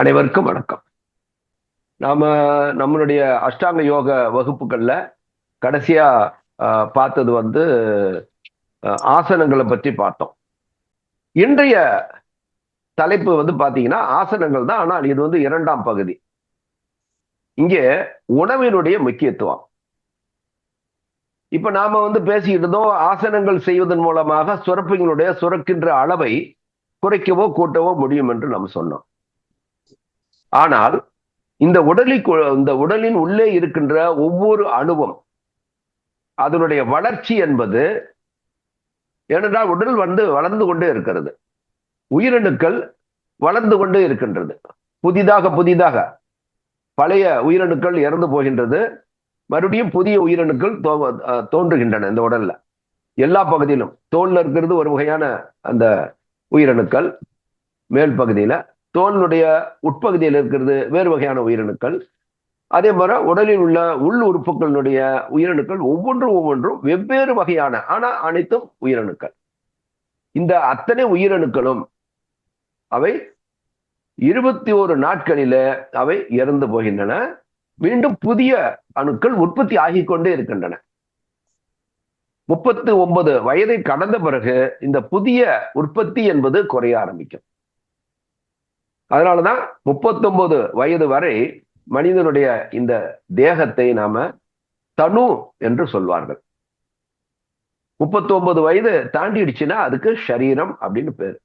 அனைவருக்கும் வணக்கம். நாம நம்மளுடைய அஷ்டாங்க யோக வகுப்புகள்ல கடைசியா பார்த்தது வந்து ஆசனங்களை பற்றி பார்த்தோம். இன்றைய தலைப்பு வந்து பார்த்தீங்கன்னா ஆசனங்கள் தான் ஆனால் இது வந்து இரண்டாம் பகுதி. இங்கே உணவினுடைய முக்கியத்துவம். இப்ப நாம வந்து பேசிக்கிட்டு இருந்தோம் ஆசனங்கள் செய்வதன் மூலமாக சுரப்புகளுடைய சுரக்கின்ற அளவை குறைக்கவோ கூட்டவோ முடியும் என்று நம்ம சொன்னோம். ஆனால் இந்த உடலில் இந்த உடலின் உள்ளே இருக்கின்ற ஒவ்வொரு அணுவும் அதனுடைய வளர்ச்சி என்பது ஏனென்றால் உடல் வந்து வளர்ந்து கொண்டே இருக்கிறது. உயிரணுக்கள் வளர்ந்து கொண்டே இருக்கின்றது. புதிதாக புதிதாக பழைய உயிரணுக்கள் இறந்து போகின்றது. மறுபடியும் புதிய உயிரணுக்கள் தோ- தோன்றுகின்றன இந்த உடல்ல. எல்லா பகுதியிலும் தோல்ல இருக்கிறது ஒரு வகையான அந்த உயிரணுக்கள் மேல் பகுதியில தோலினுடைய உட்பகுதியில் இருக்கிறது வேறு வகையான உயிரணுக்கள். அதே மாதிரி உடலில் உள்ள உள் உறுப்புகளினுடைய உயிரணுக்கள் ஒவ்வொன்றும் ஒவ்வொன்றும் வெவ்வேறு வகையான ஆனா அனைத்தும் உயிரணுக்கள். இந்த அத்தனை உயிரணுக்களும் அவை இருபத்தி ஒரு நாட்களில அவை இறந்து போகின்றன. மீண்டும் புதிய அணுக்கள் உற்பத்தி ஆகிக் கொண்டே இருக்கின்றன. முப்பத்து ஒன்பது வயதை கடந்த பிறகு இந்த புதிய உற்பத்தி என்பது குறைய ஆரம்பிக்கும். அதனாலதான் முப்பத்தொன்பது வயது வரை மனிதனுடைய இந்த தேகத்தை நாம தனு என்று சொல்வார்கள். முப்பத்தொன்பது வயது தாண்டிடுச்சுன்னா அதுக்கு சரீரம் அப்படின்னு பேரு.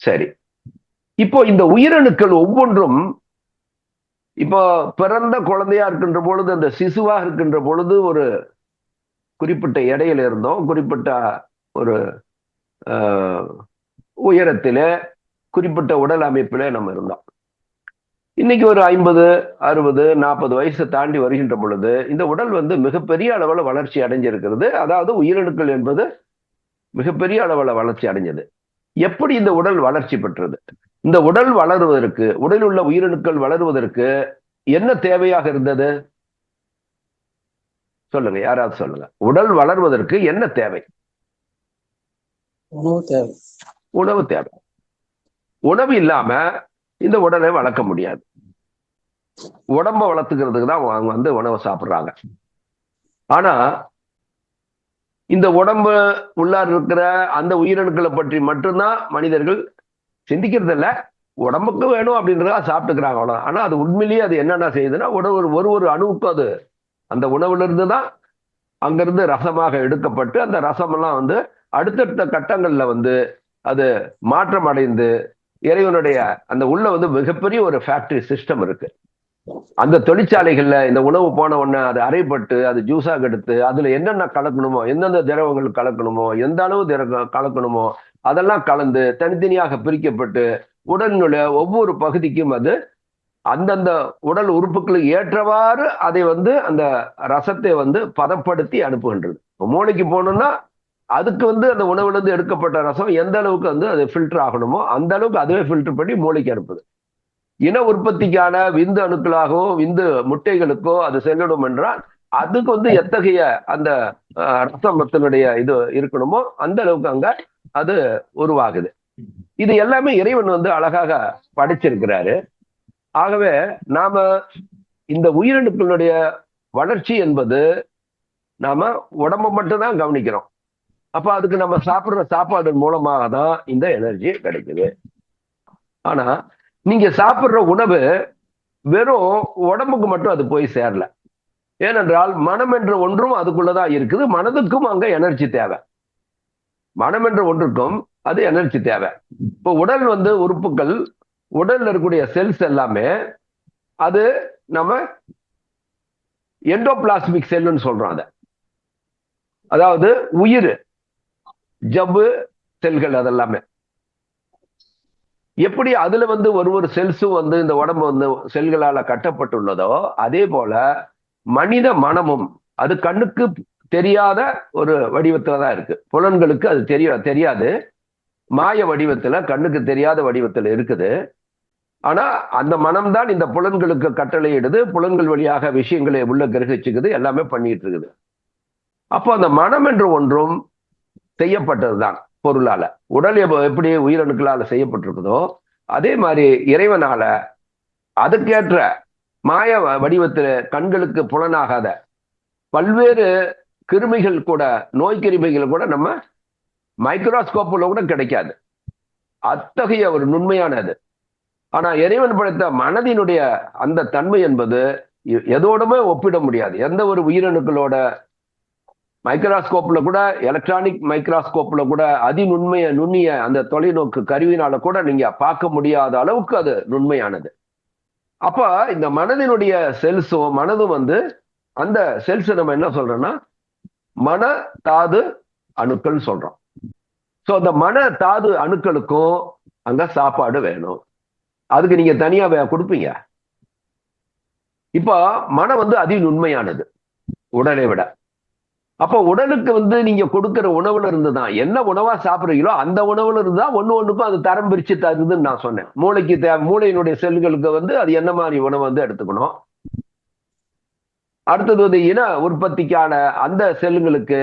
சரி. இப்போ இந்த உயிரணுக்கள் ஒவ்வொன்றும் இப்போ பிறந்த குழந்தையா இருக்கின்ற பொழுது அந்த சிசுவாக இருக்கின்ற பொழுது ஒரு குறிப்பிட்ட இடையில இருந்தோம் குறிப்பிட்ட ஒரு ஆஹ், குறிப்பிட்ட உடல் அமைப்பில நம்ம இருந்தோம். இன்னைக்கு ஒரு ஐம்பது அறுபது நாற்பது வயசு தாண்டி வருகின்ற பொழுது இந்த உடல் வந்து மிகப்பெரிய அளவில் வளர்ச்சி அடைஞ்சிருக்கிறது. அதாவது உயிரணுக்கள் என்பது மிகப்பெரிய அளவில் வளர்ச்சி அடைஞ்சது. எப்படி இந்த உடல் வளர்ச்சி பெற்றது? இந்த உடல் வளருவதற்கு உடலில் உள்ள உயிரணுக்கள் வளருவதற்கு என்ன தேவையாக இருந்தது? சொல்லுங்க யாராவது சொல்லுங்க. உடல் வளர்வதற்கு என்ன தேவை? உணவு தேவை. உணவு தேவை. உணவு இல்லாம இந்த உடலை வளர்க்க முடியாது. உடம்ப வளர்த்துக்கிறதுக்கு தான் அவங்க வந்து உணவை சாப்பிட்றாங்க. ஆனா இந்த உடம்பு உள்ளார் இருக்கிற அந்த உயிரணுக்களை பற்றி மட்டும்தான் மனிதர்கள் சிந்திக்கிறது இல்ல உடம்புக்கு வேணும் அப்படின்றதா சாப்பிட்டுக்கிறாங்க அவ்வளவு ஆனா அது உண்மையிலேயே அது என்னென்ன செய்யுதுன்னா உணவு ஒரு ஒரு அணுவுக்கும் அது அந்த உணவுல இருந்து தான் அங்கிருந்து ரசமாக எடுக்கப்பட்டு அந்த ரசமெல்லாம் வந்து அடுத்தடுத்த கட்டங்கள்ல வந்து அது மாற்றம் அடைந்து இறைவனுடைய அந்த உள்ள வந்து மிகப்பெரிய ஒரு ஃபேக்டரி சிஸ்டம் இருக்கு. அந்த தொழிற்சாலைகள்ல இந்த உணவு போன உடனே அது அரைப்பட்டு அது ஜூஸாக எடுத்து அதுல என்னென்ன கலக்கணுமோ எந்தெந்த திரவங்கள் கலக்கணுமோ எந்த அளவு திரவ கலக்கணுமோ அதெல்லாம் கலந்து தனித்தனியாக பிரிக்கப்பட்டு உடலினுடைய ஒவ்வொரு பகுதிக்கும் அது அந்தந்த உடல் உறுப்புகளுக்கு ஏற்றவாறு அதை வந்து அந்த ரசத்தை வந்து பதப்படுத்தி அனுப்புகின்றது. இப்போ மூளைக்கு போகணும்னா அதுக்கு வந்து அந்த உணவுல இருந்து எடுக்கப்பட்ட ரசம் எந்த அளவுக்கு வந்து அது ஃபில்டர் ஆகணுமோ அந்த அளவுக்கு அதுவே ஃபில்டர் பண்ணி மூளைக்கு அனுப்புது. இன உற்பத்திக்கான விந்து அணுக்களாகவோ விந்து முட்டைகளுக்கோ அது செல்லணும் என்றால் அதுக்கு வந்து எத்தகைய அந்த ரசமத்தினுடைய இது இருக்கணுமோ அந்த அளவுக்கு அங்க அது உருவாகுது. இது எல்லாமே இறைவன் வந்து அழகாக படைச்சிருக்கிறாரு. ஆகவே நாம இந்த உயிரணுக்களுடைய வளர்ச்சி என்பது நாம உடம்ப மட்டும்தான் கவனிக்கிறோம். அப்ப அதுக்கு நம்ம சாப்பிடுற சாப்பாடு மூலமாக தான் இந்த எனர்ஜி கிடைக்குது. ஆனா நீங்க சாப்பிடுற உணவு வெறும் உடம்புக்கு மட்டும் அது போய் சேரல. ஏனென்றால் மனம் என்ற ஒன்றும் அதுக்குள்ளதான் இருக்குது. மனதுக்கும் அங்க எனர்ஜி தேவை. மனம் என்ற ஒன்றுக்கும் அது எனர்ஜி தேவை. இப்போ உடல் வந்து உறுப்புகள் உடல்ல இருக்கக்கூடிய செல்ஸ் எல்லாமே அது நம்ம எண்டோபிளாஸ்மிக் செல்லுன்னு சொல்றோம் அதை. அதாவது உயிர். ஜவ்வு செல்கள் அதெல்லாமே. எப்படி அதுல வந்து ஒரு ஒரு செல்ஸும் வந்து இந்த உடம்பு வந்து செல்களால கட்டப்பட்டுள்ளதோ அதே போல மனித மனமும் அது கண்ணுக்கு தெரியாத ஒரு வடிவத்துல தான் இருக்கு. புலன்களுக்கு அது தெரிய தெரியாது. மாய வடிவத்துல கண்ணுக்கு தெரியாத வடிவத்துல இருக்குது. ஆனா அந்த மனம்தான் இந்த புலன்களுக்கு கட்டளையிடுது புலன்கள் வழியாக விஷயங்களை உள்ள கிரகிச்சுக்குது எல்லாமே பண்ணிட்டு இருக்குது. அப்போ அந்த மனம் என்று ஒன்றும் செய்யப்பட்டது தான் பொருளால. உடல் எப்ப- எப்படி உயிரணுக்களால செய்யப்பட்டிருக்குதோ அதே மாதிரி இறைவனால அதுக்கேற்ற மாய வடிவத்தில் கண்களுக்கு புலனாகாத பல்வேறு கிருமிகள் கூட நோய் கிருமிகள் கூட நம்ம மைக்ரோஸ்கோப்பில் கூட கிடைக்காது. அத்தகைய ஒரு நுண்மையானது. ஆனால் இறைவன் படைத்த மனதினுடைய அந்த தன்மை என்பது எ- எதோடுமே ஒப்பிட முடியாது. எந்த ஒரு உயிரணுக்களோட மைக்ரோஸ்கோப்ல கூட எலக்ட்ரானிக் மைக்ரோஸ்கோப்ல கூட அதிநுண்மைய நுண்ணிய அந்த தொலைநோக்கு கருவினால கூட நீங்க பார்க்க முடியாத அளவுக்கு அது நுண்மையானது. அப்ப இந்த மனதினுடைய செல்ஸும் மனதும் வந்து அந்த செல்ஸ் நம்ம என்ன சொல்றோம்னா மன தாது அணுக்கள் சொல்றோம். ஸோ அந்த மன தாது அணுக்களுக்கும் அங்க சாப்பாடு வேணும். அதுக்கு நீங்க தனியா கொடுப்பீங்க. இப்போ மனம் வந்து அதி நுண்மையானது உடலை விட. அப்போ உடலுக்கு வந்து நீங்க கொடுக்குற உணவுல இருந்து தான் என்ன உணவா சாப்பிடுறீங்களோ அந்த உணவுல இருந்து தான் ஒன்று ஒன்றுக்கும் அது தரம் பிரிச்சு தருதுன்னு நான் சொன்னேன். மூளைக்கு தே மூளையினுடைய செல்களுக்கு வந்து அது என்ன மாதிரி உணவு வந்து எடுத்துக்கணும்? அடுத்தது வந்து இன உற்பத்திக்கான அந்த செல்லுங்களுக்கு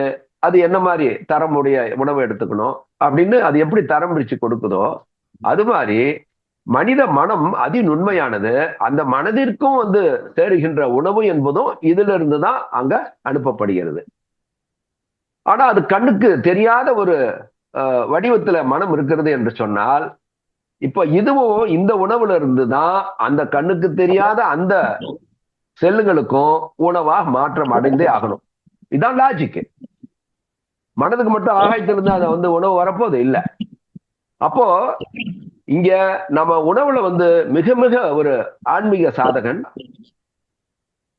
அது என்ன மாதிரி தரமுடைய உணவு எடுத்துக்கணும்? அப்படின்னு அது எப்படி தரம் பிரிச்சு கொடுக்குதோ அது மாதிரி மனித மனம் அதி நுண்மையானது அந்த மனதிற்கும் வந்து தேடுகின்ற உணவு என்பதும் இதுல இருந்து தான் அங்க அனுப்பப்படுகிறது. ஆனா அது கண்ணுக்கு தெரியாத ஒரு அஹ், வடிவத்துல மனம் இருக்கிறது என்று சொன்னால் இப்ப இதுவும் இந்த உணவுல இருந்து தான் அந்த கண்ணுக்கு தெரியாத அந்த செல்லுங்களுக்கும் உணவாக மாற்றம் அடைந்தே ஆகணும். இதான் லாஜிக் மனதுக்கு மட்டும் ஆகாயத்திலிருந்து அதை வந்து உணவு வரப்போது இல்ல. அப்போ இங்க நம்ம உணவுல வந்து மிக மிக ஒரு ஆன்மீக சாதகன்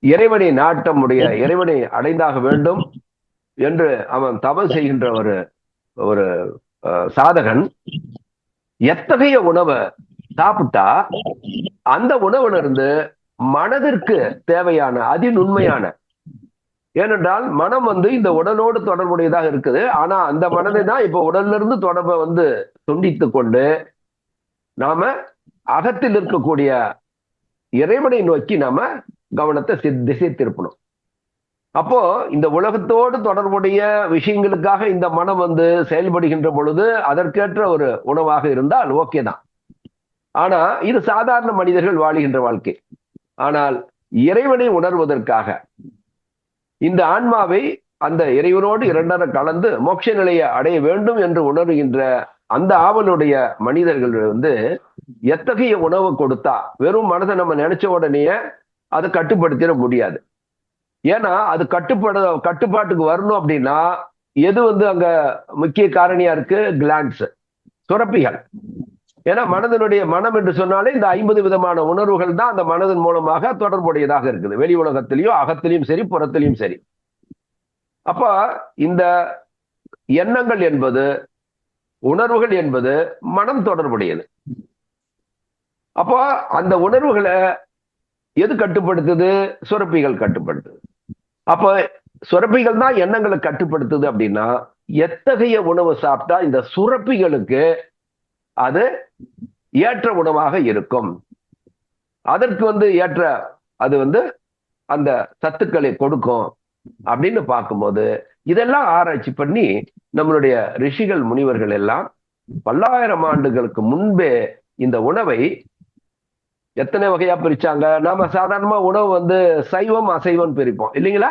இறைவனை நாட்டமுடைய இறைவனை அடைந்தாக வேண்டும். என்று அவன் தவம் செய்கின்ற ஒரு ஒரு சாதகன் எத்தகைய உணவை சாப்பிட்டா அந்த உணவுல இருந்து மனதிற்கு தேவையான அதிநுண்மையான ஏனென்றால் மனம் வந்து இந்த உடலோடு தொடர்புடையதாக இருக்குது. ஆனா அந்த மனதை தான் இப்ப உடல்ல இருந்து தொடர்பை வந்து துண்டித்து கொண்டு நாம அகத்தில் இருக்கக்கூடிய இறைவனை நோக்கி நாம கவனத்தை சி- திசை திருப்பணும் அப்போ இந்த உலகத்தோடு தொடர்புடைய விஷயங்களுக்காக இந்த மனம் வந்து செயல்படுகின்ற பொழுது அதற்கேற்ற ஒரு உணவாக இருந்தால் ஓகே தான். ஆனா இது சாதாரண மனிதர்கள் வாழுகின்ற வாழ்க்கை. ஆனால் இறைவனை உணர்வதற்காக இந்த ஆன்மாவை அந்த இறைவனோடு இரண்டர கலந்து மோட்ச நிலையை அடைய வேண்டும் என்று உணர்கின்ற அந்த ஆவலுடைய மனிதர்கள் வந்து எத்தகைய உணவு கொடுத்தா வெறும் மனதை நம்ம நினைச்ச உடனே அதை கட்டுப்படுத்திட முடியாது. ஏன்னா அது கட்டுப்பட கட்டுப்பாட்டுக்கு வரணும் அப்படின்னா எது வந்து அங்க முக்கிய காரணியா இருக்கு? கிளான்ஸ் சுரப்பிகள். ஏன்னா மனதினுடைய மனம் என்று சொன்னாலே இந்த ஐம்பது விதமான உணர்வுகள் தான் அந்த மனதின் மூலமாக தொடர்புடையதாக இருக்குது. வெளி உலகத்திலையும் அகத்திலையும் சரி புறத்திலையும் சரி. அப்ப இந்த எண்ணங்கள் என்பது உணர்வுகள் என்பது மனம் தொடர்புடையது. அப்போ அந்த உணர்வுகளை எது கட்டுப்படுத்துது? சுரப்பிகள் கட்டுப்படுத்துது. அப்ப சுரப்பிகள் தான் எண்ணங்களை கட்டுப்படுத்துது அப்படின்னா எத்தகைய உணவு சாப்பிட்டா இந்த சுரப்பிகளுக்கு அது ஏற்ற உணவாக இருக்கும். அதற்கு வந்து ஏற்ற அது வந்து அந்த சத்துக்களை கொடுக்கும் அப்படின்னு பார்க்கும்போது இதெல்லாம் ஆராய்ச்சி பண்ணி நம்மளுடைய ரிஷிகள் முனிவர்கள் எல்லாம் பல்லாயிரம் ஆண்டுகளுக்கு முன்பே இந்த உணவை எத்தனை வகையா பிரிச்சாங்க? நாம சாதாரணமா உணவு வந்து சைவம் அசைவம் பிரிப்போம். இல்லைங்களா?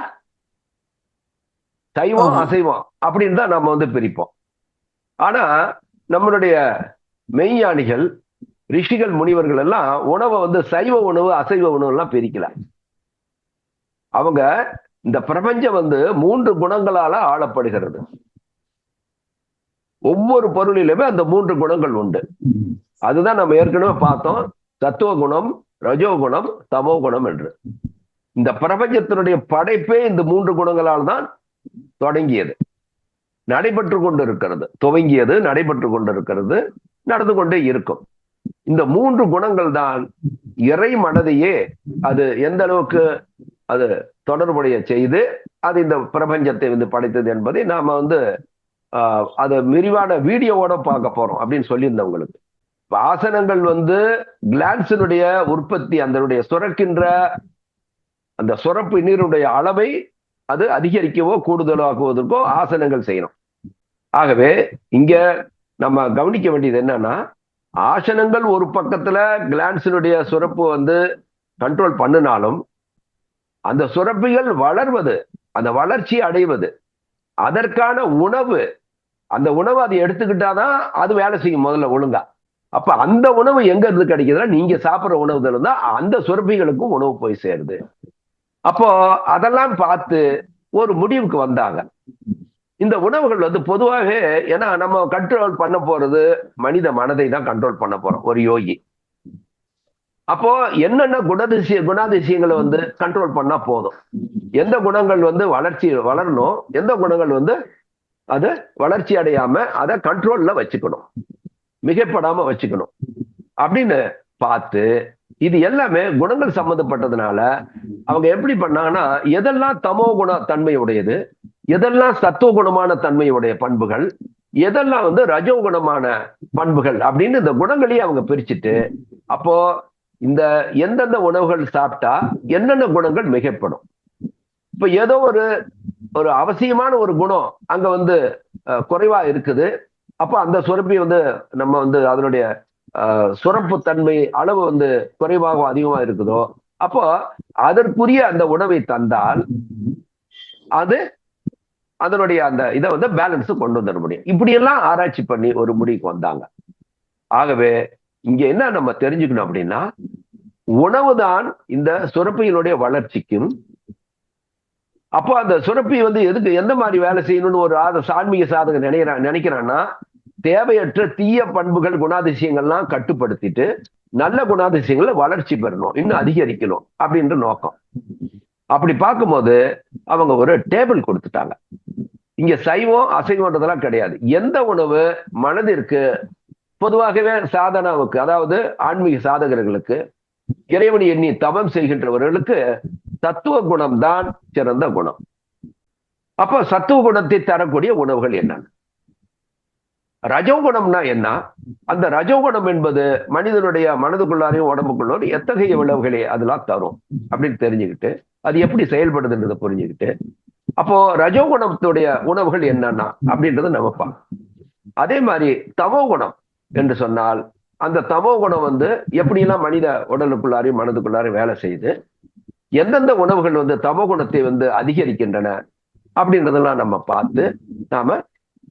சைவம். அசைவம் அப்படின்னு தான் நம்ம வந்து பிரிப்போம். ஆனா நம்மளுடைய மெய்ஞானிகள் ரிஷிகள் முனிவர்கள் எல்லாம் உணவை வந்து சைவ உணவு அசைவ உணவு எல்லாம் பிரிக்கல. அவங்க இந்த பிரபஞ்சம் வந்து மூன்று குணங்களால ஆளப்படுகிறது. ஒவ்வொரு பொருளிலுமே அந்த மூன்று குணங்கள் உண்டு. அதுதான் நம்ம ஏற்கனவே பார்த்தோம். சத்துவ குணம் ரஜோகுணம் தமோ குணம் என்று. இந்த பிரபஞ்சத்தினுடைய படைப்பே இந்த மூன்று குணங்களால் தான் தொடங்கியது. நடைபெற்று கொண்டு இருக்கிறது துவங்கியது நடைபெற்று கொண்டிருக்கிறது நடந்து கொண்டே இருக்கும். இந்த மூன்று குணங்கள் தான் இறை மனதையே அது எந்த அளவுக்கு அது தொடர்புடைய செய்து அது இந்த பிரபஞ்சத்தை வந்து படைத்தது என்பதை நாம வந்து ஆஹ் அதை விரிவான வீடியோவோட பார்க்க போறோம் அப்படின்னு சொல்லியிருந்தேன் உங்களுக்கு. ஆசனங்கள் வந்து கிளான்ஸினுடைய உற்பத்தி அதனுடைய சுரக்கின்ற அந்த சுரப்பு நீருடைய அளவை அது அதிகரிக்கவோ கூடுதலாக்குவதற்கோ ஆசனங்கள் செய்யணும். ஆகவே இங்க நம்ம கவனிக்க வேண்டியது என்னன்னா ஆசனங்கள் ஒரு பக்கத்துல கிளான்ஸினுடைய சுரப்பு வந்து கண்ட்ரோல் பண்ணினாலும் அந்த சுரப்பிகள் வளர்வது அந்த வளர்ச்சி அடைவது அதற்கான உணவு அந்த உணவு அதை எடுத்துக்கிட்டாதான் அது வேலை செய்யும் முதல்ல ஒழுங்கா. அப்ப அந்த உணவு எங்க இருந்து கிடைக்குதுன்னா நீங்க சாப்பிடுற உணவு இருந்தா அந்த சுரப்பிகளுக்கும் உணவு போய் சேருது. அப்போ அதெல்லாம் பார்த்து ஒரு முடிவுக்கு வந்தாங்க. இந்த உணவுகள் வந்து பொதுவாகவே ஏன்னா நம்ம கண்ட்ரோல் பண்ண போறது மனித மனதை தான் கண்ட்ரோல் பண்ண போறோம் ஒரு யோகி. அப்போ என்னென்ன குணதிசய குணாதிசயங்களை வந்து கண்ட்ரோல் பண்ணா போதும்? எந்த குணங்கள் வந்து வளர்ச்சி வளரணும்? எந்த குணங்கள் வந்து அது வளர்ச்சி அடையாம அதை கண்ட்ரோல்ல வச்சுக்கணும்? மிகப்படாம வச்சுக்கணும். அப்படின்னு பார்த்து இது எல்லாமே குணங்கள் சம்பந்தப்பட்டதுனால அவங்க எப்படி பண்ணாங்கன்னா எதெல்லாம் தமோ குண தன்மையுடையது எதெல்லாம் சத்துவ குணமான தன்மையுடைய பண்புகள் எதெல்லாம் வந்து ரஜோ குணமான பண்புகள் அப்படின்னு இந்த குணங்களையும் அவங்க பிரிச்சுட்டு அப்போ இந்த எந்தெந்த உணவுகள் சாப்பிட்டா என்னென்ன குணங்கள் மிகப்படும். இப்ப ஏதோ ஒரு ஒரு அவசியமான ஒரு குணம் அங்க வந்து குறைவா இருக்குது. அப்ப அந்த சுரப்பி வந்து நம்ம வந்து அதனுடைய சுரப்பு தன்மை அளவு வந்து குறைவாகவும் அதிகமா இருக்குதோ அப்போ அதற்குரிய அந்த உணவை தந்தால் அது அதனுடைய அந்த இதை வந்து பேலன்ஸ் கொண்டு வந்துட முடியும். இப்படியெல்லாம் ஆராய்ச்சி பண்ணி ஒரு முடிவுக்கு வந்தாங்க. ஆகவே இங்க என்ன நம்ம தெரிஞ்சுக்கணும் அப்படின்னா உணவு தான் இந்த சுரப்பியினுடைய வளர்ச்சிக்கும் அப்போ அந்த சுரப்பி வந்து எதுக்கு எந்த மாதிரி வேலை செய்யணும்னு ஒரு ஆத ஆன்மீக சாதகம் நினைக்கிறான் நினைக்கிறான்னா தேவையற்ற தீய பண்புகள் குணாதிசயங்கள்லாம் கட்டுப்படுத்திட்டு நல்ல குணாதிசயங்களை வளர்ச்சி பெறணும். இன்னும் அதிகரிக்கணும் அப்படின்ற நோக்கம். அப்படி பார்க்கும்போது அவங்க ஒரு டேபிள் கொடுத்துட்டாங்க. இங்க சைவம் அசைவம்ன்றதெல்லாம் கிடையாது. எந்த உணவு மனதிற்கு பொதுவாகவே சாதனாவுக்கு அதாவது ஆன்மீக சாதகர்களுக்கு இறைவனை எண்ணி தவம் செய்கின்றவர்களுக்கு தத்துவ குணம் தான் சிறந்த குணம். அப்ப சத்துவ குணத்தை தரக்கூடிய உணவுகள் என்னென்ன? ரஜோகுணம்னா என்ன? அந்த ரஜோகுணம் என்பது மனிதனுடைய மனதுக்குள்ளாரையும் உடம்புக்குள்ளாரும் எத்தகைய விளைவுகளை அதெல்லாம் தரும் அப்படின்னு தெரிஞ்சுக்கிட்டு அது எப்படி செயல்படுதுன்றதை புரிஞ்சுக்கிட்டு அப்போ ரஜோகுணத்துடைய உணவுகள் என்னன்னா அப்படின்றத நம்ம பார்க்கணும். அதே மாதிரி தமோ குணம் என்று சொன்னால் அந்த தமோ குணம் வந்து எப்படியெல்லாம் மனித உடலுக்குள்ளாரையும் மனதுக்குள்ளாரையும் வேலை செய்து எந்தெந்த உணவுகள் வந்து தமோ குணத்தை வந்து அதிகரிக்கின்றன அப்படின்றதெல்லாம் நம்ம பார்த்து நாம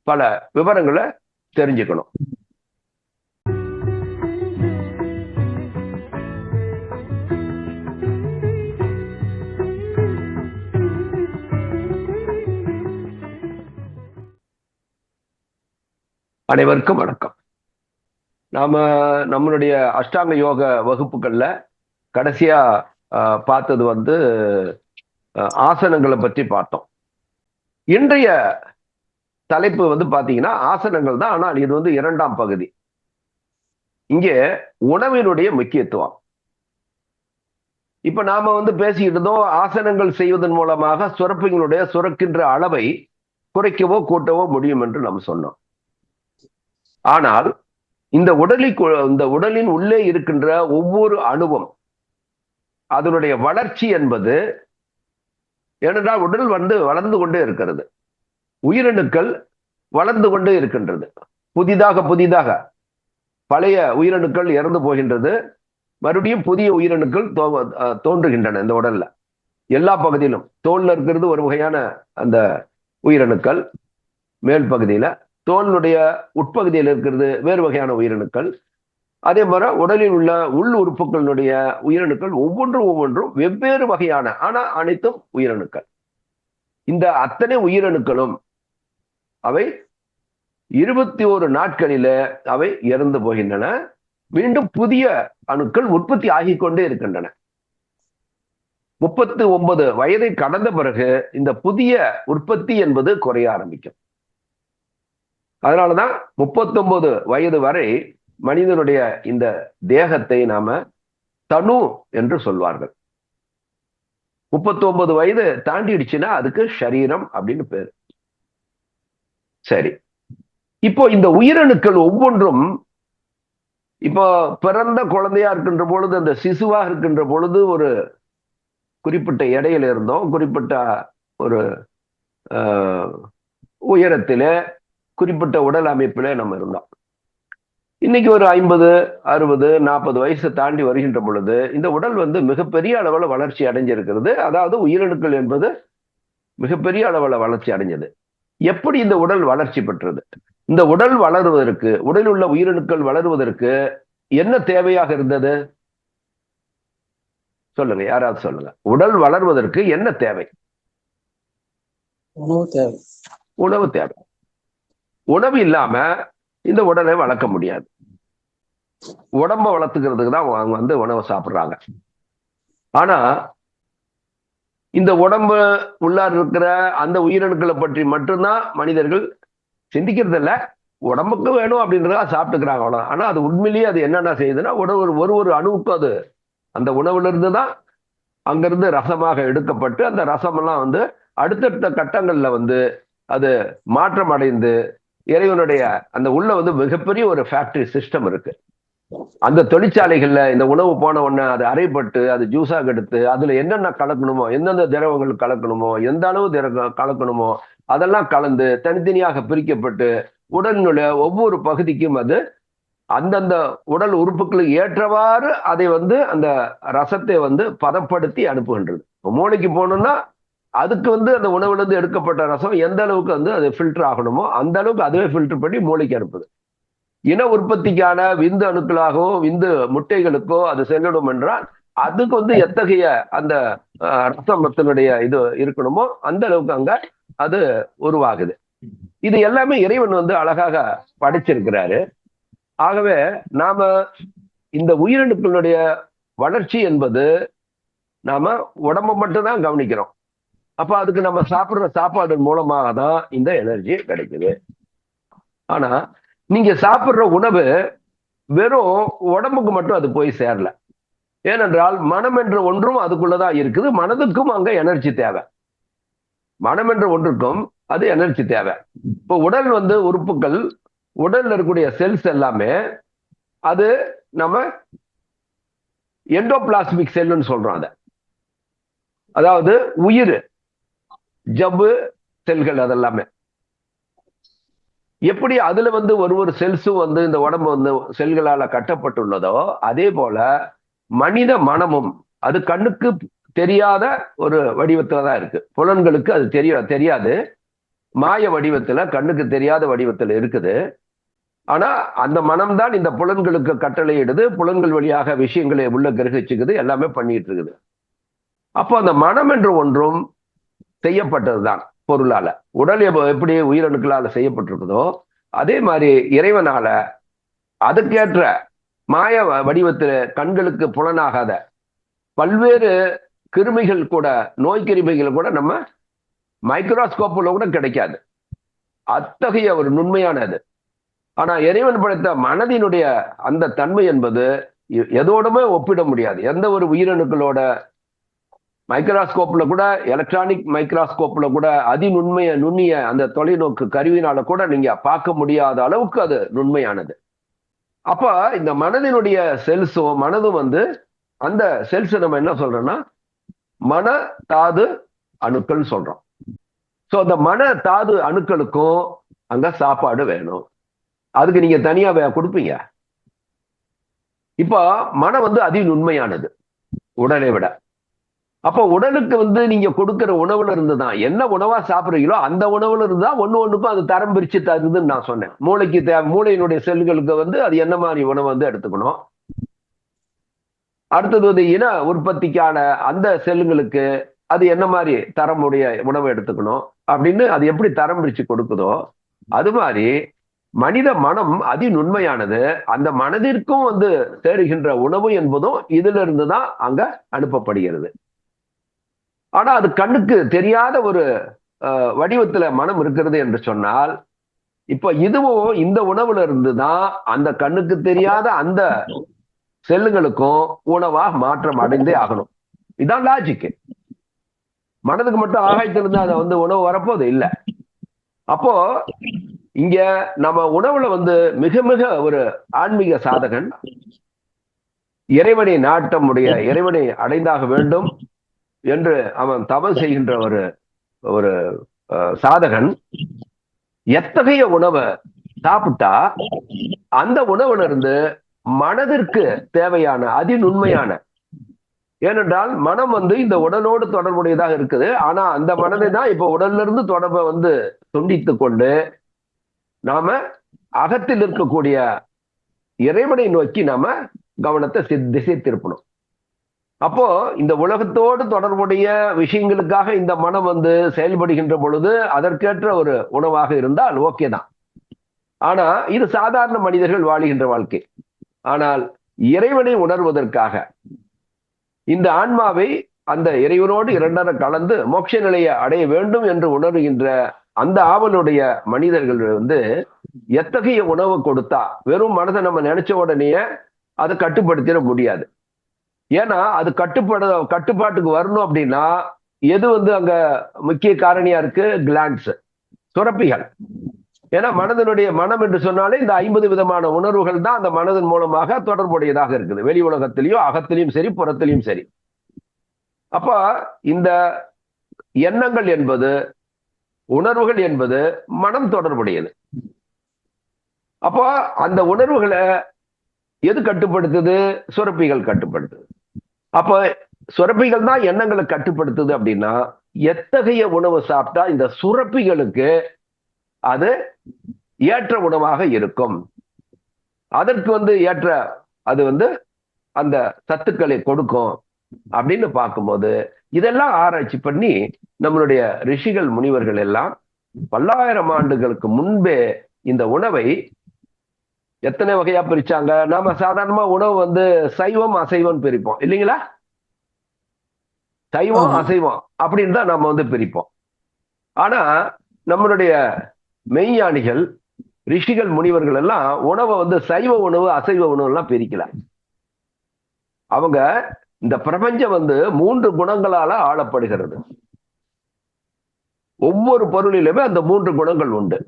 பல விவரங்களை தெரிஞ்சுக்கணும். அனைவருக்கும் வணக்கம். நாம நம்மளுடைய அஷ்டாங்க யோக வகுப்புகள்ல கடைசியா பார்த்தது வந்து ஆசனங்களை பற்றி பார்த்தோம். இன்றைய தலைப்பு வந்து பாத்தீங்கன்னா ஆசனங்கள் தான். ஆனால் இது வந்து இரண்டாம் பகுதி. இங்கே உணவினுடைய முக்கியத்துவம். இப்ப நாம வந்து பேசிக்கிட்டு இருந்தோம் ஆசனங்கள் செய்வதன் மூலமாக சுரப்பிங்களுடைய சுரக்கின்ற அளவை குறைக்கவோ கூட்டவோ முடியும் என்று நாம் சொன்னோம். ஆனால் இந்த உடலில் இந்த உடலின் உள்ளே இருக்கின்ற ஒவ்வொரு அணுவும் அதனுடைய வளர்ச்சி என்பது ஏனென்றால் உடல் வந்து வளர்ந்து கொண்டே இருக்கிறது. உயிரணுக்கள் வளர்ந்து கொண்டே இருக்கின்றது. புதிதாக புதிதாக பழைய உயிரணுக்கள் இறந்து போகின்றது. மறுபடியும் புதிய உயிரணுக்கள் தோன்றுகின்றன இந்த உடல்ல. எல்லா பகுதியிலும் தோல்ல இருக்கிறது ஒரு வகையான அந்த உயிரணுக்கள். மேல் பகுதியில தோலுடைய உட்பகுதியில் இருக்கிறது வேறு வகையான உயிரணுக்கள். அதே மாதிரி உடலில் உள்ள உள் உறுப்புகளினுடைய உயிரணுக்கள் ஒவ்வொன்றும் ஒவ்வொன்றும் வெவ்வேறு வகையான ஆனா அனைத்தும் உயிரணுக்கள். இந்த அத்தனை உயிரணுக்களும் அவை இருபத்தி ஒரு நாட்களில அவை இறந்து போகின்றன. மீண்டும் புதிய அணுக்கள் உற்பத்தி ஆகிக் கொண்டே இருக்கின்றன. முப்பத்தி ஒன்பது வயதை கடந்த பிறகு இந்த புதிய உற்பத்தி என்பது குறைய ஆரம்பிக்கும். அதனாலதான் முப்பத்தி ஒன்பது வயது வரை மனிதனுடைய இந்த தேகத்தை நாம தனு என்று சொல்வார்கள். முப்பத்தி ஒன்பது வயது தாண்டிடுச்சுன்னா அதுக்கு சரீரம் அப்படின்னு பேரு. சரி. இப்போ இந்த உயிரணுக்கள் ஒவ்வொன்றும் இப்போ பிறந்த குழந்தையா இருக்கின்ற பொழுது அந்த சிசுவாக இருக்கின்ற பொழுது ஒரு குறிப்பிட்ட எடையில இருந்தோம். குறிப்பிட்ட ஒரு உயரத்தில குறிப்பிட்ட உடல் அமைப்பில நம்ம இருந்தோம். இன்னைக்கு ஒரு ஐம்பது அறுபது நாற்பது வயசு தாண்டி வருகின்ற பொழுது இந்த உடல் வந்து மிகப்பெரிய அளவில் வளர்ச்சி அடைஞ்சிருக்கிறது. அதாவது உயிரணுக்கள் என்பது மிகப்பெரிய அளவில் வளர்ச்சி அடைஞ்சது. எப்படி இந்த உடல் வளர்ச்சி பெற்றது? இந்த உடல் வளருவதற்கு உடலில் உள்ள உயிரணுக்கள் வளருவதற்கு என்ன தேவையாக இருந்தது? சொல்லுங்க யாராவது சொல்லுங்க. உடல் வளர்வதற்கு என்ன தேவை? உணவு தேவை. உணவு தேவை. உணவு இல்லாம இந்த உடலை வளர்க்க முடியாது. உடம்ப வளர்த்துக்கிறதுக்கு தான் அவங்க வந்து உணவை சாப்பிடுறாங்க. ஆனா இந்த உடம்பு உள்ளார் இருக்கிற அந்த உயிரணுக்களை பற்றி மட்டும்தான் மனிதர்கள் சிந்திக்கிறது இல்லை உடம்புக்கு வேணும் அப்படின்றதா சாப்பிட்டுக்கிறாங்க அவ்வளோ ஆனால் அது உண்மையிலேயே அது என்னென்ன செய்யுதுன்னா உணவு ஒரு ஒரு அணுவுக்கும் அது அந்த உணவுலேருந்து தான் அங்கேருந்து ரசமாக எடுக்கப்பட்டு அந்த ரசமெல்லாம் வந்து அடுத்தடுத்த கட்டங்களில் வந்து அது மாற்றம் அடைந்து இறைவனுடைய அந்த உள்ள வந்து மிகப்பெரிய ஒரு ஃபேக்டரி சிஸ்டம் இருக்கு. அந்த தொழிற்சாலைகள்ல இந்த உணவு போன உடனே அது அரைப்பட்டு அது ஜூஸாக எடுத்து அதுல என்னென்ன கலக்கணுமோ எந்தெந்த திரவங்கள் கலக்கணுமோ எந்த அளவு திரவ கலக்கணுமோ அதெல்லாம் கலந்து தனித்தனியாக பிரிக்கப்பட்டு உடலினுடைய ஒவ்வொரு பகுதிக்கும் அது அந்தந்த உடல் உறுப்புகளுக்கு ஏற்றவாறு அதை வந்து அந்த ரசத்தை வந்து பதப்படுத்தி அனுப்புகின்றது. இப்போ மூளைக்கு போகணும்னா அதுக்கு வந்து அந்த உணவுலேருந்து எடுக்கப்பட்ட ரசம் எந்த அளவுக்கு வந்து அது ஃபில்டர் ஆகணுமோ அந்த அளவுக்கு அதுவே ஃபில்டர் பண்ணி மூளைக்கு அனுப்புது. இன உற்பத்திக்கான விந்து அணுக்களாகவோ விந்து முட்டைகளுக்கோ அது செல்லணும் என்றால் அதுக்கு வந்து எத்தகைய அந்த அஹ், இது இருக்கணுமோ அந்த அளவுக்கு அங்க அது உருவாகுது. இது எல்லாமே இறைவன் வந்து அழகாக படைச்சிருக்கிறாரு. ஆகவே நாம இந்த உயிரணுக்களுடைய வளர்ச்சி என்பது நாம உடம்ப மட்டும்தான் கவனிக்கிறோம். அப்ப அதுக்கு நம்ம சாப்பிடுற சாப்பாடு மூலமாக தான் இந்த எனர்ஜி கிடைக்குது. ஆனா நீங்க சாப்பிடுற உணவு வெறும் உடம்புக்கு மட்டும் அது போய் சேரல. ஏனென்றால் மனம் என்ற ஒன்றும் அதுக்குள்ளதான் இருக்குது. மனதுக்கும் அங்க எனர்ஜி தேவை. மனம் என்ற ஒன்றுக்கும் அது எனர்ஜி தேவை. இப்போ உடல் வந்து உறுப்புகள் உடல்ல இருக்கக்கூடிய செல்ஸ் எல்லாமே அது நம்ம எண்டோபிளாஸ்மிக் செல்லுன்னு சொல்றோம் அதை. அதாவது உயிர் ஜவ்வு செல்கள் அதெல்லாமே. எப்படி அதுல வந்து ஒரு ஒரு செல்ஸும் வந்து இந்த உடம்பு வந்து செல்களால கட்டப்பட்டுள்ளதோ அதே போல மனித மனமும் அது கண்ணுக்கு தெரியாத ஒரு வடிவத்துல தான் இருக்கு. புலன்களுக்கு அது தெரிய தெரியாது. மாய வடிவத்துல கண்ணுக்கு தெரியாத வடிவத்துல இருக்குது. ஆனா அந்த மனம்தான் இந்த புலன்களுக்கு கட்டளையிடுது புலன்கள் வழியாக விஷயங்களை உள்ள கிரகிச்சுக்குது எல்லாமே பண்ணிட்டு இருக்குது. அப்போ அந்த மனம் என்று ஒன்றும் செய்யப்பட்டதுதான். பொருளால. உடல் எப்படி உயிரணுக்களால செய்யப்பட்டிருக்குதோ அதே மாதிரி இறைவனால அதுக்கேற்ற மாய வடிவத்தில் கண்களுக்கு புலனாகாத பல்வேறு கிருமிகள் கூட நோய் கிருமிகள் கூட நம்ம மைக்ரோஸ்கோப்ல கூட கிடைக்காது. அத்தகைய ஒரு நுண்மையானது. ஆனா இறைவன் படைத்த மனதினுடைய அந்த தன்மை என்பது எதோடுமே ஒப்பிட முடியாது. எந்த ஒரு உயிரணுக்களோட மைக்ராஸ்கோப்ல கூட எலக்ட்ரானிக் மைக்ராஸ்கோப்ல கூட அதிநுண்மைய நுண்ணிய அந்த தொலைநோக்கு கருவினால கூட நீங்க பார்க்க முடியாத அளவுக்கு அது நுண்மையானது. அப்ப இந்த மனதினுடைய செல்ஸும் மனதும் வந்து அந்த செல்ஸ் நம்ம என்ன சொல்றோம்னா மன தாது அணுக்கள் சொல்றோம். ஸோ அந்த மன தாது அணுக்களுக்கும் அங்க சாப்பாடு வேணும். அதுக்கு நீங்க தனியா வே- கொடுப்பீங்க. இப்போ மனம் வந்து அதி நுண்மையானது உடலை விட. அப்போ உடலுக்கு வந்து நீங்க கொடுக்கிற உணவுல இருந்து தான் என்ன உணவா சாப்பிடுறீங்களோ அந்த உணவுல இருந்து தான் ஒண்ணு ஒண்ணுக்கும் அது தரம் பிரிச்சு தருதுன்னு நான் சொன்னேன். மூளைக்கு தேவை மூளையினுடைய செல்களுக்கு வந்து அது என்ன மாதிரி உணவு வந்து எடுத்துக்கணும்? அடுத்தது வந்து இன உற்பத்திக்கான அந்த செல்லுங்களுக்கு அது என்ன மாதிரி தரமுடைய உணவு எடுத்துக்கணும்? அப்படின்னு அது எப்படி தரம் பிரிச்சு கொடுக்குதோ அது மாதிரி மனித மனம் அதி நுண்மையானது அந்த மனதிற்கும் வந்து சேருகின்ற உணவு என்பதும் இதுல இருந்து தான் அங்க அனுப்பப்படுகிறது. ஆனா அது கண்ணுக்கு தெரியாத ஒரு வடிவத்துல மனம் இருக்கிறது என்று சொன்னால் இப்ப இதுவும் இந்த உணவுல இருந்து தான் அந்த கண்ணுக்கு தெரியாத அந்த செல்லுங்களுக்கும் உணவா மாற்றம் அடைந்தே ஆகணும். இதான் லாஜிக்கு மனதுக்கு மட்டும் ஆகாயத்திலிருந்து அதை வந்து உணவு வரப்போது இல்ல. அப்போ இங்க நம்ம உணவுல வந்து மிக மிக ஒரு ஆன்மீக சாதகன் இறைவனை நாட்டமுடைய இறைவனை அடைந்தாக வேண்டும். என்று அவன் தவம் செய்கின்ற ஒரு ஒரு அஹ், சாதகன் எத்தகைய உணவை சாப்பிட்டா அந்த உணவுல இருந்து மனதிற்கு தேவையான அதிநுண்மையான ஏனென்றால் மனம் வந்து இந்த உடலோடு தொடர்புடையதாக இருக்குது. ஆனா அந்த மனதை தான் இப்ப உடல்ல இருந்து தொடர்பை வந்து துண்டித்து கொண்டு நாம அகத்தில் இருக்கக்கூடிய இறைவனை நோக்கி நாம கவனத்தை சி- திசை திருப்பணும். அப்போ இந்த உலகத்தோடு தொடர்புடைய விஷயங்களுக்காக இந்த மனம் வந்து செயல்படுகின்ற பொழுது அதற்கேற்ற ஒரு உணவாக இருந்தால் ஓகே தான். ஆனா இது சாதாரண மனிதர்கள் வாழுகின்ற வாழ்க்கை. ஆனால் இறைவனை உணர்வதற்காக இந்த ஆன்மாவை அந்த இறைவனோடு இரண்டர கலந்து மோட்ச நிலையை அடைய வேண்டும் என்று உணர்கின்ற அந்த ஆவலுடைய மனிதர்கள் வந்து எத்தகைய உணவு கொடுத்தா வெறும் மனதை நம்ம நினைச்ச உடனே அதை கட்டுப்படுத்திட முடியாது. ஏன்னா அது கட்டுப்பட கட்டுப்பாட்டுக்கு வரணும் அப்படின்னா எது வந்து அங்க முக்கிய காரணியா இருக்கு? கிளான்ஸ் சுரப்பிகள். ஏன்னா மனதனுடைய மனம் என்று சொன்னாலே இந்த ஐம்பது விதமான உணர்வுகள் தான் அந்த மனதின் மூலமாக தொடர்புடையதாக இருக்குது. வெளி உலகத்திலையும் அகத்திலையும் சரி புறத்திலையும் சரி. அப்ப இந்த எண்ணங்கள் என்பது உணர்வுகள் என்பது மனம் தொடர்புடையது. அப்போ அந்த உணர்வுகளை எது கட்டுப்படுத்துது? சுரப்பிகள் கட்டுப்படுத்துது. அப்ப சுரப்பிகள் தான் எண்ணங்களை கட்டுப்படுத்துது அப்படின்னா எத்தகைய உணவு சாப்பிட்டா இந்த சுரப்பிகளுக்கு அது ஏற்ற உணவாக இருக்கும். அதற்கு வந்து ஏற்ற அது வந்து அந்த சத்துக்களை கொடுக்கும் அப்படின்னு பார்க்கும்போது இதெல்லாம் ஆராய்ச்சி பண்ணி நம்மளுடைய ரிஷிகள் முனிவர்கள் எல்லாம் பல்லாயிரம் ஆண்டுகளுக்கு முன்பே இந்த உணவை எத்தனை வகையா பிரிச்சாங்க? நாம சாதாரணமா உணவு வந்து சைவம் அசைவம் பிரிப்போம். இல்லைங்களா? சைவம். அசைவம் அப்படின்னு தான் நம்ம வந்து பிரிப்போம். ஆனா நம்மளுடைய மெய்ஞானிகள் ரிஷிகள் முனிவர்கள் எல்லாம் உணவை வந்து சைவ உணவு அசைவ உணவு எல்லாம் பிரிக்கல. அவங்க இந்த பிரபஞ்சம் வந்து மூன்று குணங்களால ஆளப்படுகிறது. ஒவ்வொரு பொருளிலுமே அந்த மூன்று குணங்கள் உண்டு.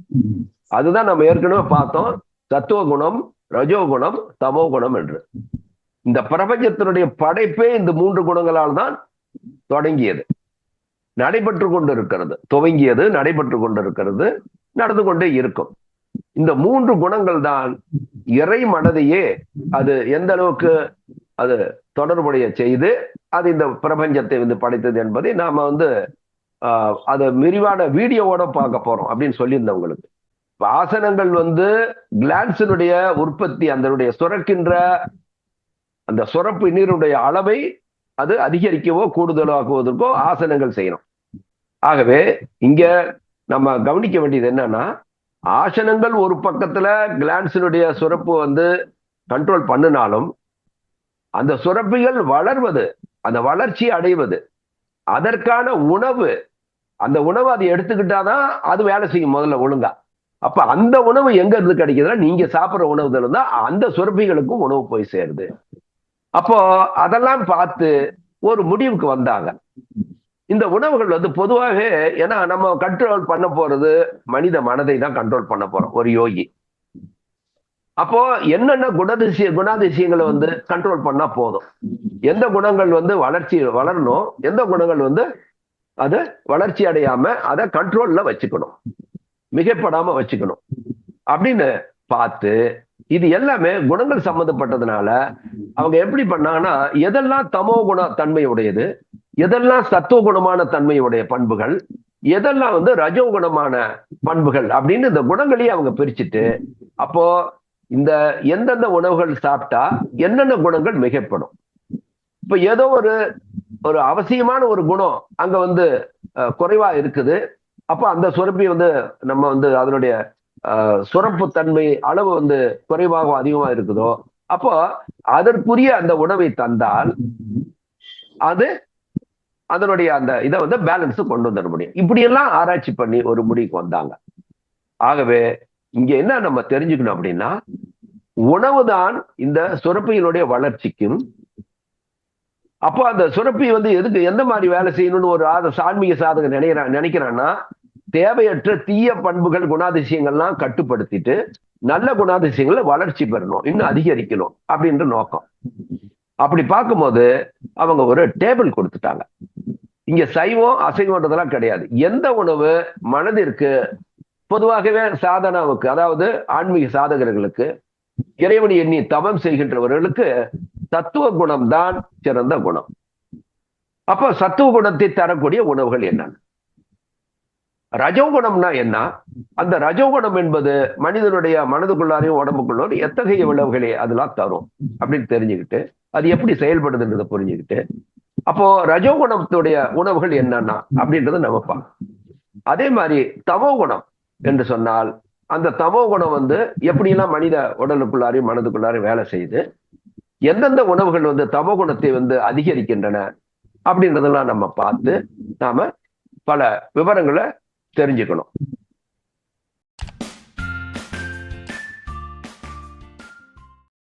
அதுதான் நம்ம ஏற்கனவே பார்த்தோம். சத்துவ குணம் ரஜோகுணம் தமோ குணம் என்று. இந்த பிரபஞ்சத்தினுடைய படைப்பே இந்த மூன்று குணங்களால் தான் தொடங்கியது. நடைபெற்று கொண்டு இருக்கிறது துவங்கியது நடைபெற்று கொண்டு இருக்கிறது நடந்து கொண்டே இருக்கும். இந்த மூன்று குணங்கள் தான் இறை மனதையே அது எந்த அளவுக்கு அது தொடர்புடைய செய்து அது இந்த பிரபஞ்சத்தை வந்து படைத்தது என்பதை நாம வந்து ஆஹ் அதை விரிவான வீடியோவோட பார்க்க போறோம் அப்படின்னு சொல்லியிருந்தேன் உங்களுக்கு. ஆசனங்கள் வந்து கிளான்ஸினுடைய உற்பத்தி அதனுடைய சுரக்கின்ற அந்த சுரப்பு நீருடைய அளவை அது அதிகரிக்கவோ கூடுதலாக்குவதற்கோ ஆசனங்கள் செய்யணும். ஆகவே இங்க நம்ம கவனிக்க வேண்டியது என்னன்னா ஆசனங்கள் ஒரு பக்கத்துல கிளான்ஸினுடைய சுரப்பு வந்து கண்ட்ரோல் பண்ணினாலும் அந்த சுரப்பிகள் வளர்வது அந்த வளர்ச்சி அடைவது அதற்கான உணவு அந்த உணவு அதை எடுத்துக்கிட்டாதான் அது வேலை செய்யும் முதல்ல ஒழுங்கா. அப்ப அந்த உணவு எங்க இருந்து கிடைக்குதுன்னா நீங்க சாப்பிடுற உணவுல இருந்தா அந்த சுரப்பிகளுக்கும் உணவு போய் சேருது. அப்போ அதெல்லாம் பார்த்து ஒரு முடிவுக்கு வந்தாங்க. இந்த உணவுகள் வந்து பொதுவாகவே ஏன்னா நம்ம கண்ட்ரோல் பண்ண போறது மனித மனதை தான் கண்ட்ரோல் பண்ண போறோம் ஒரு யோகி. அப்போ என்னென்ன குணதிசய குணாதிசயங்களை வந்து கண்ட்ரோல் பண்ணா போதும்? எந்த குணங்கள் வந்து வளர்ச்சி வளரணும்? எந்த குணங்கள் வந்து அது வளர்ச்சி அடையாம அதை கண்ட்ரோல்ல வச்சுக்கணும்? மிகப்படாம வச்சுக்கணும். அப்படின்னு பார்த்து இது எல்லாமே குணங்கள் சம்மந்தப்பட்டதுனால அவங்க எப்படி பண்ணாங்கன்னா எதெல்லாம் தமோ குண தன்மை உடையது எதெல்லாம் சத்துவ குணமான தன்மையுடைய பண்புகள் எதெல்லாம் வந்து ரஜோ குணமான பண்புகள் அப்படின்னு இந்த குணங்களையும் அவங்க பிரிச்சுட்டு அப்போ இந்த எந்தெந்த உணவுகள் சாப்பிட்டா என்னென்ன குணங்கள் மிகப்படும். இப்ப ஏதோ ஒரு ஒரு அவசியமான ஒரு குணம் அங்க வந்து குறைவா இருக்குது. அப்போ அந்த சுரப்பி வந்து நம்ம வந்து அதனுடைய சுரப்பு தன்மை அளவு வந்து குறைவாகவும் அதிகமா இருக்குதோ அப்போ அதற்குரிய அந்த உணவை தந்தால் அது அதனுடைய அந்த இதை வந்து பேலன்ஸ் கொண்டு வந்துட முடியும். இப்படியெல்லாம் ஆராய்ச்சி பண்ணி ஒரு முடிவுக்கு வந்தாங்க. ஆகவே இங்க என்ன நம்ம தெரிஞ்சுக்கணும் அப்படின்னா உணவுதான் இந்த சுரப்பியினுடைய வளர்ச்சிக்கும் அப்போ அந்த சுரப்பி வந்து எதுக்கு எந்த மாதிரி வேலை செய்யணும்னு ஒரு ஆத ஆன்மீக சாதகம் நினைக்கிறான் நினைக்கிறான்னா தேவையற்ற தீய பண்புகள் குணாதிசயங்கள்லாம் கட்டுப்படுத்திட்டு நல்ல குணாதிசயங்களை வளர்ச்சி பெறணும். இன்னும் அதிகரிக்கணும் அப்படின்ற நோக்கம். அப்படி பார்க்கும்போது அவங்க ஒரு டேபிள் கொடுத்துட்டாங்க. இங்க சைவம் அசைவம்ன்றதெல்லாம் கிடையாது. எந்த உணவு மனதிற்கு பொதுவாகவே சாதனாவுக்கு அதாவது ஆன்மீக சாதகர்களுக்கு இறைவனை எண்ணி தவம் செய்கின்றவர்களுக்கு தத்துவ குணம் தான் சிறந்த குணம். அப்ப சத்துவ குணத்தை தரக்கூடிய உணவுகள் என்னென்ன? ரஜோகுணம்னா என்ன? அந்த ரஜோகுணம் என்பது மனிதனுடைய மனதுக்குள்ளாரையும் உடம்புக்குள்ளாரும் எத்தகைய விளைவுகளை அதெல்லாம் தரும் அப்படின்னு தெரிஞ்சுக்கிட்டு அது எப்படி செயல்படுதுன்றதை புரிஞ்சுக்கிட்டு அப்போ ரஜோகுணத்துடைய உணவுகள் என்னன்னா அப்படின்றத நம்ம பார்க்கணும். அதே மாதிரி தமோ குணம் என்று சொன்னால் அந்த தமோ குணம் வந்து எப்படிலாம் மனித உடலுக்குள்ளாரையும் மனதுக்குள்ளாரையும் வேலை செய்து எந்தெந்த உணவுகள் வந்து தமோ குணத்தை வந்து அதிகரிக்கின்றன அப்படின்றதெல்லாம் நம்ம பார்த்து நாம பல விவரங்களை தெரிஞ்சுக்கணும்.